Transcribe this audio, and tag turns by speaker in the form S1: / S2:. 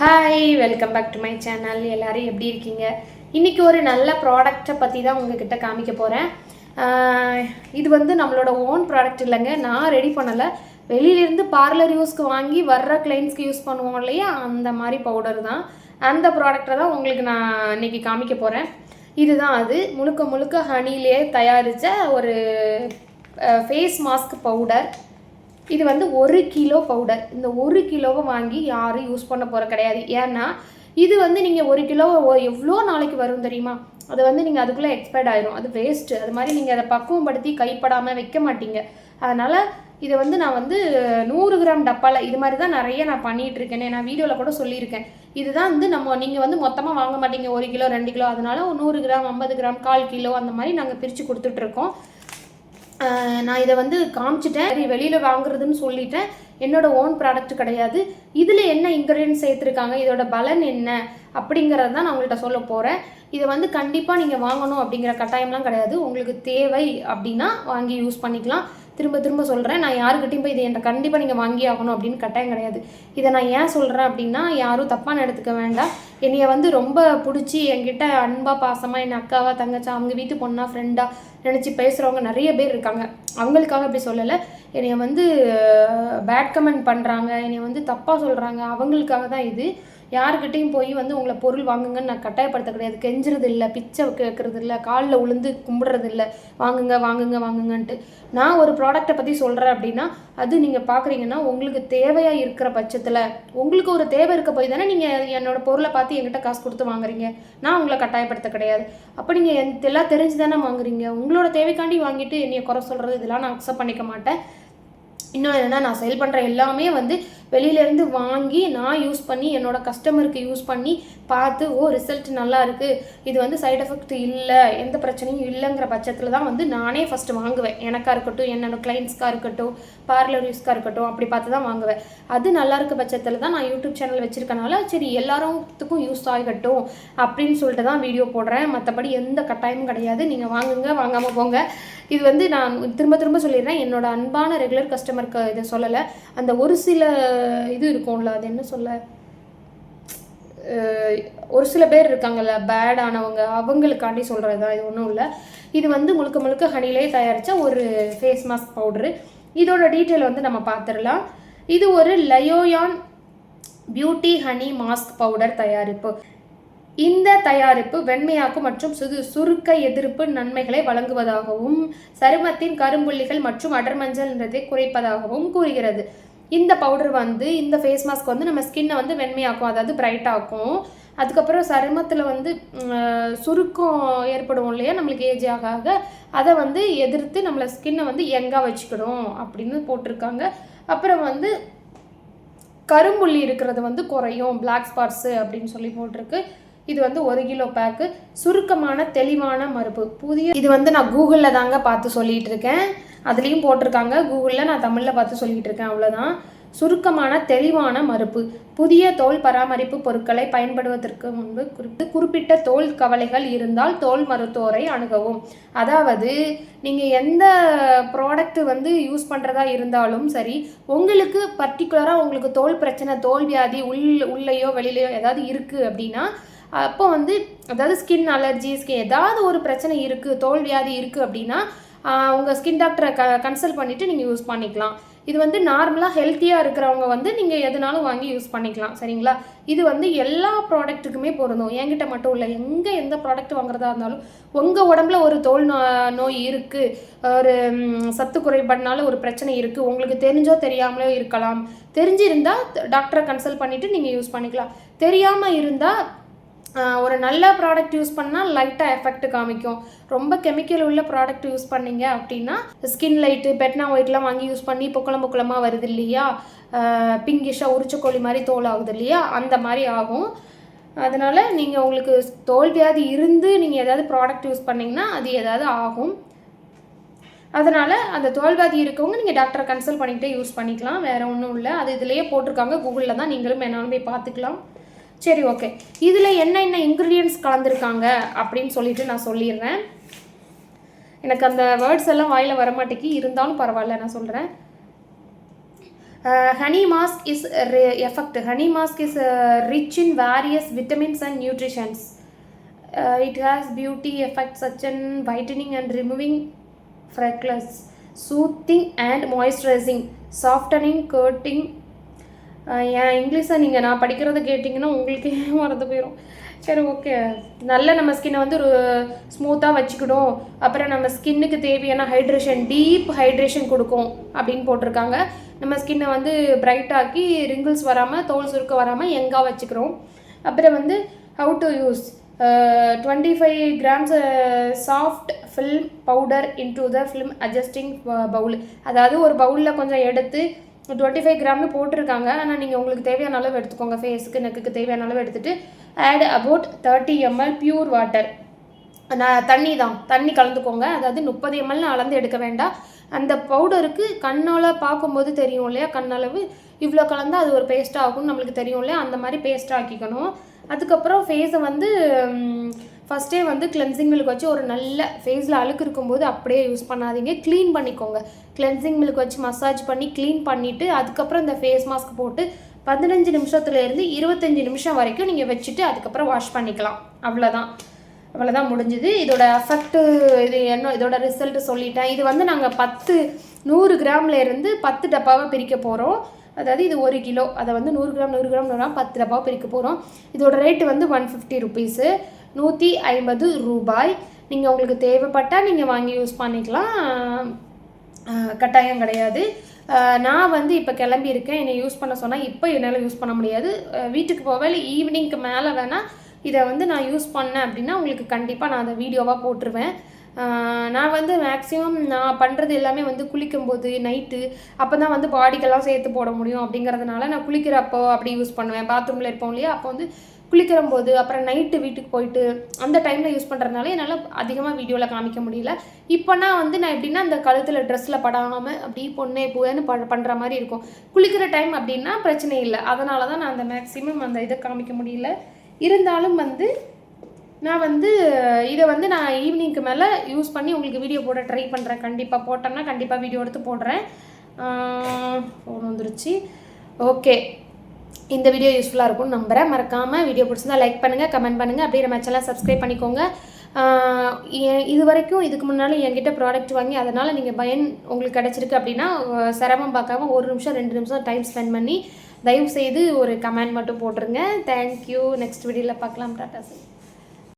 S1: Hi welcome back to my channel எல்லோரும் எப்படி இருக்கீங்க? இன்றைக்கி ஒரு நல்ல ப்ராடக்ட்டை பற்றி தான் உங்ககிட்ட காமிக்க போகிறேன் இது வந்து நம்மளோட ஓன் ப்ராடக்ட் இல்லைங்க. நான் ரெடி பண்ணலை. வெளியிலேருந்து பார்லர் யூஸ்க்கு வாங்கி வர்ற கிளைண்ட்ஸ்க்கு யூஸ் பண்ணுவோம் இல்லையா? அந்த மாதிரி பவுடர் தான். அந்த ப்ராடக்டை தான் உங்களுக்கு நான் இன்னைக்கு காமிக்க போகிறேன் இதுதான் அது. முழுக்க முழுக்க ஹனிலே தயாரித்த ஒரு ஃபேஸ் மாஸ்க் பவுடர் இது வந்து ஒரு கிலோ பவுடர். இந்த ஒரு கிலோவை வாங்கி யாரும் யூஸ் பண்ண போகிற கிடையாது. ஏன்னா இது வந்து நீங்கள் ஒரு கிலோ எவ்வளோ நாளைக்கு வரும் தெரியுமா? அது வந்து நீங்கள் அதுக்குள்ளே எக்ஸ்பயர்ட் ஆயிரும். அது வேஸ்ட்டு அது மாதிரி நீங்கள் அதை பக்குவப்படுத்தி கைப்படாமல் வைக்க மாட்டீங்க. அதனால் இதை வந்து நான் வந்து நூறு கிராம் டப்பாவில் இது மாதிரி தான் நிறைய நான் பண்ணிகிட்டு இருக்கேனே. நான் வீடியோவில் கூட சொல்லியிருக்கேன். இதுதான் வந்து நம்ம நீங்கள் வந்து மொத்தமாக வாங்க மாட்டீங்க. ஒரு கிலோ ரெண்டு கிலோ. அதனால ஒரு நூறு கிராம் ஐம்பது கிராம் கால் கிலோ அந்த மாதிரி நாங்கள் பிரித்து கொடுத்துட்ருக்கோம் நான் இதை வந்து காமிச்சிட்டேன். சரி வெளியில் வாங்குறதுன்னு சொல்லிட்டேன். என்னோட ஓன் ப்ராடக்ட் கிடையாது. இதில் என்ன இன்க்ரீடியன்ஸ் சேர்த்துருக்காங்க? இதோட பலன் என்ன? அப்படிங்கிறது தான் நான் உங்கள்கிட்ட சொல்ல போகிறேன் இதை வந்து கண்டிப்பாக நீங்கள் வாங்கணும் அப்படிங்கிற கட்டாயம்லாம் கிடையாது. உங்களுக்கு தேவை அப்படின்னா வாங்கி யூஸ் பண்ணிக்கலாம். திரும்ப திரும்ப சொல்கிறேன் நான் யாருக்கிட்டையும் போய் இதை என்கிட்ட கண்டிப்பாக நீங்கள் வாங்கி ஆகணும் அப்படின்னு கட்டாயம் கிடையாது. இதை நான் ஏன் சொல்கிறேன் அப்படின்னா யாரும் தப்பாக எடுத்துக்க வேண்டாம். என்னைய வந்து ரொம்ப பிடிச்சி என்கிட்ட அன்பாக பாசமாக என் அக்காவா தங்கச்சா அவங்க வீட்டு பொண்ணா ஃப்ரெண்டாக நினச்சி பேசுகிறவங்க நிறைய பேர் இருக்காங்க. அவங்களுக்காக அப்படி சொல்லலை. என்னைய வந்து பேட் கமெண்ட் பண்ணுறாங்க என்னைய வந்து தப்பாக சொல்கிறாங்க அவங்களுக்காக தான் இது. யாருக்கிட்டையும் போய் வந்து உங்களை பொருள் வாங்குங்கன்னு நான் கட்டாயப்படுத்த கிடையாது. கெஞ்சுறது இல்லை பிச்சை கேட்குறது இல்லை காலில் உளுந்து கும்பிடுறது இல்லை. வாங்குங்க வாங்குங்க வாங்குங்கன்ட்டு. நான் ஒரு ப்ராடக்ட்டை பற்றி சொல்கிறேன் அப்படின்னா அது நீங்கள் பார்க்குறீங்கன்னா உங்களுக்கு தேவையாக இருக்கிற பட்சத்தில் உங்களுக்கு ஒரு தேவை இருக்க போய் தானே நீங்கள் என்னோடய பொருளை பார்த்து என்கிட்ட காசு கொடுத்து வாங்குறீங்க. நான் உங்களை கட்டாயப்படுத்த கிடையாது. அப்போ நீங்கள் எல்லாம் தெரிஞ்சு தானே வாங்குறீங்க. உங்களோட தேவைக்காண்டி வாங்கிட்டு என்னைய குறை சொல்கிறது இதெல்லாம் நான் அக்செப்ட் பண்ணிக்க மாட்டேன். இன்னும் என்னென்னா நான் செயல் பண்ணுற எல்லாமே வந்து வெளியிலேருந்து வாங்கி நான் யூஸ் பண்ணி என்னோட கஸ்டமருக்கு யூஸ் பண்ணி பார்த்து ஓ ரிசல்ட் நல்லா இருக்குது இது வந்து சைடு எஃபெக்ட் இல்லை. எந்த பிரச்சனையும் இல்லைங்கிற பட்சத்தில் தான் வந்து நானே ஃபஸ்ட்டு வாங்குவேன். எனக்காக இருக்கட்டும் என்னோடய கிளைண்ட்ஸ்க்காக இருக்கட்டும் பார்லர் யூஸ்க்காக இருக்கட்டும் அப்படி பார்த்து தான் வாங்குவேன். அது நல்லா இருக்க பட்சத்தில் தான் நான் யூடியூப் சேனல் வச்சுருக்கனால சரி எல்லாருக்கும் யூஸ் ஆகட்டும் அப்படின்னு சொல்லிட்டு தான் வீடியோ போடுறேன். மற்றபடி எந்த கட்டாயமும் கிடையாது. நீங்கள் வாங்குங்க வாங்காமல் போங்க. இது வந்து நான் திரும்ப திரும்ப சொல்லிடுறேன். என்னோட அன்பான ரெகுலர் கஸ்டமருக்கு இதை சொல்லலை. அந்த ஒரு சில இது இருக்கும்ல அது என்ன சொல்ல? ஒரு சில பேர் இருக்காங்கல்ல பேட் ஆனவங்க அவங்களுக்காண்டி சொல்கிறது தான் இது ஒன்றும் இல்லை. இது வந்து முழுக்க முழுக்க ஹனிலே தயாரித்த ஒரு ஃபேஸ் மாஸ்க் பவுட்ரு இதோட டீட்டெயில் வந்து நம்ம பார்த்துடலாம் இது ஒரு லயோயான் பியூட்டி ஹனி மாஸ்க் பவுடர் தயாரிப்பு. இந்த தயாரிப்பு வெண்மையாக்கும் மற்றும் சுது சுருக்க எதிர்ப்பு நன்மைகளை வழங்குவதாகவும் சருமத்தின் கரும்புள்ளிகள் மற்றும் அடர்மஞ்சள் நிறத்தை குறைப்பதாகவும் கூறுகிறது. இந்த பவுடர் வந்து இந்த ஃபேஸ் மாஸ்க் வந்து நம்ம ஸ்கின்னை வந்து வெண்மையாக்கும் அதாவது பிரைட் ஆக்கும் அதுக்கப்புறம் சருமத்தில் வந்து சுருக்கம் ஏற்படும் இல்லையா நம்மளுக்கு ஏஜ் ஆக ஆக அதை வந்து எதிர்த்து நம்மளை ஸ்கின்னை வந்து எங்காக வச்சுக்கணும் அப்படின்னு போட்டிருக்காங்க. அப்புறம் வந்து கரும்புள்ளி இருக்கிறது வந்து குறையும் பிளாக் ஸ்பாட்ஸு அப்படின்னு சொல்லி போட்டிருக்கு. இது வந்து ஒரு கிலோ பேக்கு சுருக்கமான தெளிவான மறுப்பு புதிய இது வந்து நான் கூகுளில் தாங்க பார்த்து சொல்லிகிட்ருக்கேன் இருக்கேன். அதுலேயும் போட்டிருக்காங்க. கூகுளில் நான் தமிழில் பார்த்து சொல்லிகிட்டு இருக்கேன். அவ்வளோதான் சுருக்கமான தெளிவான மறுப்பு. புதிய தோல் பராமரிப்பு பொருட்களை பயன்படுவதற்கு முன்பு குறிப்பு குறிப்பிட்ட தோல் கவலைகள் இருந்தால் தோல் மருத்துவரை அணுகவும். அதாவது நீங்கள் எந்த ப்ராடக்ட் வந்து யூஸ் பண்ணுறதா இருந்தாலும் சரி உங்களுக்கு பர்டிகுலராக உங்களுக்கு தோல் பிரச்சனை தோல் வியாதி உள் உள்ளேயோ வெளியிலையோ ஏதாவது இருக்குது அப்படின்னா அப்போ வந்து அதாவது ஸ்கின் அலர்ஜி ஸ்கின் ஏதாவது ஒரு பிரச்சனை இருக்குது தோல் வியாதி இருக்குது அப்படின்னா உங்கள் ஸ்கின் டாக்டரை க கன்சல்ட் பண்ணிவிட்டு நீங்கள் யூஸ் பண்ணிக்கலாம். இது வந்து நார்மலாக ஹெல்த்தியாக இருக்கிறவங்க வந்து நீங்கள் எதுனாலும் வாங்கி யூஸ் பண்ணிக்கலாம் சரிங்களா? இது வந்து எல்லா ப்ராடக்ட்டுக்குமே பொருந்தும். என்கிட்ட மட்டும் இல்லை எங்கே எந்த ப்ராடக்ட் வாங்குறதா இருந்தாலும் உங்கள் உடம்புல ஒரு தோல் நோ நோய் இருக்குது ஒரு சத்து குறைபாடுனால ஒரு பிரச்சனை இருக்குது உங்களுக்கு தெரிஞ்சோ தெரியாமலோ இருக்கலாம். தெரிஞ்சிருந்தால் டாக்டரை கன்சல்ட் பண்ணிவிட்டு நீங்கள் யூஸ் பண்ணிக்கலாம். தெரியாமல் இருந்தால் ஒரு நல்ல ப்ராடக்ட் யூஸ் பண்ணால் லைட்டாக எஃபெக்ட் காமிக்கும். ரொம்ப கெமிக்கல் உள்ள ப்ராடக்ட் யூஸ் பண்ணீங்க அப்படின்னா ஸ்கின் லைட்டு பெட்னா ஒயிட்லாம் வாங்கி யூஸ் பண்ணி பொக்குளம் பொக்குளமாக வருது இல்லையா? பிங்கிஷாக உரிச்சக்கோழி மாதிரி தோல் ஆகுது இல்லையா? அந்த மாதிரி ஆகும். அதனால் நீங்கள் உங்களுக்கு தோல் வியாதி இருந்து நீங்கள் ஏதாவது ப்ராடக்ட் யூஸ் பண்ணிங்கன்னா அது ஏதாவது ஆகும். அதனால் அந்த தோல்வாதி இருக்கவங்க நீங்கள் டாக்டரை கன்சல்ட் பண்ணிக்கிட்டே யூஸ் பண்ணிக்கலாம். வேறு ஒன்றும் இல்லை. அது இதுலேயே போட்டிருக்காங்க. கூகுளில் தான் நீங்களும் வேணாலும் போய் பார்த்துக்கலாம். சரி ஓகே இதில் என்னென்ன இன்க்ரீடியன்ஸ் கலந்துருக்காங்க அப்படின்னு சொல்லிட்டு நான் சொல்லிடுறேன். எனக்கு அந்த வேர்ட்ஸ் எல்லாம் வாயில் வரமாட்டேங்கி இருந்தாலும் பரவாயில்ல நான் சொல்கிறேன் honey mask is effect honey mask is rich in various vitamins and nutritions it has beauty effect such and whitening and removing freckles soothing and moisturising softening cutting ஏன் இங்கிலீஷை நீங்கள் நான் படிக்கிறத கேட்டிங்கன்னா உங்களுக்கே மறந்து போயிடும் சரி ஓகே நல்ல நம்ம ஸ்கின்னை வந்து ஒரு ஸ்மூத்தாக வச்சுக்கணும் அப்புறம் நம்ம ஸ்கின்னுக்கு தேவையான ஹைட்ரேஷன் டீப் ஹைட்ரேஷன் கொடுக்கும் அப்படின்னு போட்டிருக்காங்க. நம்ம ஸ்கின்னை வந்து பிரைட்டாக்கி ரிங்கிள்ஸ் வராமல் தோல் சுருக்க வராமல் எங்காக வச்சுக்கிறோம். அப்புறம் வந்து how to use twenty five grams soft film powder into the film adjusting bowl அதாவது ஒரு பவுலில் கொஞ்சம் எடுத்து டுவெண்ட்டி ஃபைவ் கிராம்னு போட்டிருக்காங்க. ஆனால் நீங்கள் உங்களுக்கு தேவையான அளவு எடுத்துக்கோங்க. ஃபேஸுக்கு நெக்குக்கு தேவையான அளவு எடுத்துகிட்டு add about thirty ml pure water நான் தண்ணி தான். தண்ணி கலந்துக்கோங்க. அதாவது முப்பது எம்எல்னு அளந்து எடுக்க வேண்டாம். அந்த பவுடருக்கு கண்ணால் பார்க்கும்போது தெரியும் இல்லையா? கண்ணளவு. இவ்வளோ கலந்தால் அது ஒரு பேஸ்ட்டாக ஆகும்னு நம்மளுக்கு தெரியும் இல்லையா? அந்த மாதிரி பேஸ்ட் ஆக்கிக்கணும். அதுக்கப்புறம் ஃபேஸை வந்து ஃபஸ்ட்டே வந்து கிளென்சிங் மில்க் வச்சு ஒரு நல்ல ஃபேஸில் அழுக்கு இருக்கும்போது அப்படியே யூஸ் பண்ணாதீங்க. க்ளீன் பண்ணிக்கோங்க. கிளென்சிங் மில்க் வச்சு மசாஜ் பண்ணி க்ளீன் பண்ணிவிட்டு அதுக்கப்புறம் இந்த ஃபேஸ் மாஸ்க் போட்டு பதினஞ்சு நிமிஷத்துலேருந்து இருபத்தஞ்சி நிமிஷம் வரைக்கும் நீங்கள் வச்சுட்டு அதுக்கப்புறம் வாஷ் பண்ணிக்கலாம். அவ்வளோதான் அவ்வளோதான் முடிஞ்சுது. இதோட எஃபெக்ட்டு இது என்ன இதோட ரிசல்ட்டு சொல்லிட்டேன். இது வந்து நாங்கள் பத்து நூறு கிராம்ல இருந்து பத்து டப்பாவாக பிரிக்க போகிறோம் அதாவது இது ஒரு கிலோ. அதை வந்து நூறு கிராம் நூறு கிராம் நூறு கிராம் பத்து டப்பாவை பிரிக்க போகிறோம் இதோட ரேட்டு வந்து ஒன் ஃபிஃப்டி ருபீஸு நூற்றி ஐம்பது ரூபாய். நீங்கள் உங்களுக்கு தேவைப்பட்டால் நீங்கள் வாங்கி யூஸ் பண்ணிக்கலாம். கட்டாயம் கிடையாது. நான் வந்து இப்போ கிளம்பியிருக்கேன் என்னை யூஸ் பண்ண சொன்னால் இப்போ என்னால் யூஸ் பண்ண முடியாது. வீட்டுக்கு போவேல ஈவினிங்க்கு மேலே வேணால் இதை வந்து நான் யூஸ் பண்ணேன் அப்படின்னா உங்களுக்கு கண்டிப்பாக நான் அதை வீடியோவாக போட்டுருவேன். நான் வந்து மேக்ஸிமம் நான் பண்ணுறது எல்லாமே வந்து குளிக்கும்போது நைட்டு அப்போ தான் வந்து பாடிக்கெல்லாம் சேர்த்து போட முடியும் அப்படிங்கிறதுனால நான் குளிக்கிறப்போ அப்படி யூஸ் பண்ணுவேன். பாத்ரூமில் இருப்போம் இல்லையா? அப்போ வந்து குளிக்கிறம்போது அப்புறம் நைட்டு வீட்டுக்கு போயிட்டு அந்த டைமில் யூஸ் பண்ணுறதுனால என்னால் அதிகமாக வீடியோவில் காமிக்க முடியல. இப்போனா வந்து நான் எப்படின்னா அந்த கழுத்தில் ட்ரெஸ்ஸில் படாமல் அப்படி பொண்ணே பூன்னு ப பண்ணுற மாதிரி இருக்கும். குளிக்கிற டைம் அப்படின்னா பிரச்சனை இல்லை. அதனால தான் நான் அந்த மேக்ஸிமம் அந்த இதை காமிக்க முடியல. இருந்தாலும் வந்து நான் வந்து இதை வந்து நான் ஈவினிங்க்கு மேலே யூஸ் பண்ணி உங்களுக்கு வீடியோ போட ட்ரை பண்ணுறேன் கண்டிப்பாக போட்டோம்னா கண்டிப்பாக வீடியோ எடுத்து போடுறேன். ஃபோன் வந்துருச்சு. ஓகே இந்த வீடியோ யூஸ்ஃபுல்லாக இருக்கும்னு நம்புகிறேன் மறக்காமல் வீடியோ பிடிச்சிருந்தா லைக் பண்ணுங்கள் கமெண்ட் பண்ணுங்கள் அப்படியே நம்ம சேனல் சப்ஸ்கிரைப் பண்ணிக்கோங்க. இது வரைக்கும் இதுக்கு முன்னால் என்கிட்ட ப்ராடக்ட் வாங்கி அதனால் நீங்கள் பயன் உங்களுக்கு கிடச்சிருக்கு அப்படின்னா சிரமம் பார்க்காம ஒரு நிமிஷம் ரெண்டு நிமிஷம் டைம் ஸ்பெண்ட் பண்ணி தயவு செய்து ஒரு கமெண்ட் மட்டும் போட்டுருங்க. தேங்க்யூ நெக்ஸ்ட் வீடியோவில் பார்க்கலாம். Tata sir